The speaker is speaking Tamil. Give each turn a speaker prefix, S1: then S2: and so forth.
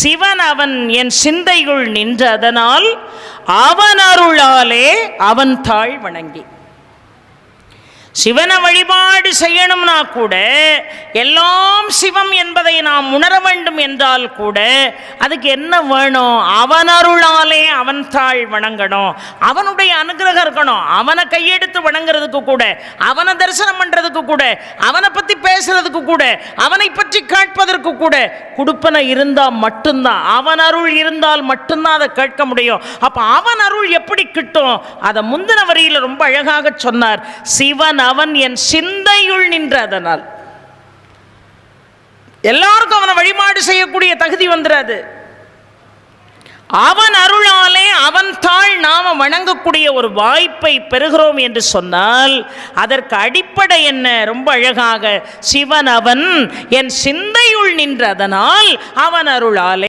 S1: சிவன் அவன் என் சிந்தையுள் நின்றதனால் அவன் அருளாலே அவன் தாழ் வணங்கி. சிவனை வழிபாடு செய்யணும்னா கூட எல்லாம் சிவம் என்பதை நாம் உணர வேண்டும் என்றால் கூட அதுக்கு என்ன வேணும்? அவன் அருளாலே அவன் தாழ் வணங்கணும். அவனுடைய அனுகிரகம் இருக்கணும். அவனை கையெடுத்து வணங்குறதுக்கு கூட அவனை தரிசனம் பண்ணுறதுக்கு கூட அவனை பற்றி பேசுறதுக்கு கூட அவனை பற்றி கேட்பதற்கு கூட குடுப்பனை இருந்தால் மட்டும்தான். அவன் அருள் இருந்தால் மட்டும்தான் அதை கேட்க முடியும். அப்போ அவன் அருள் எப்படி கிட்டும்? அதை முந்தின வரியில் ரொம்ப அழகாக சொன்னார். சிவன் அவன் என் சிந்தையுள் நின்ற அதனால் எல்லாருக்கும் அவனை வழிபாடு செய்யக்கூடிய தகுதி வந்துடாது அவன் அருளாலே அவன் தாழ் நாம வணங்கக்கூடிய ஒரு வாய்ப்பை பெறுகிறோம் என்று சொன்னால் அதற்கு அடிப்படை என்ன? ரொம்ப அழகாக சிவன் அவன் என் சிந்தையுள் நின்றதனால் அவன் அருளாலே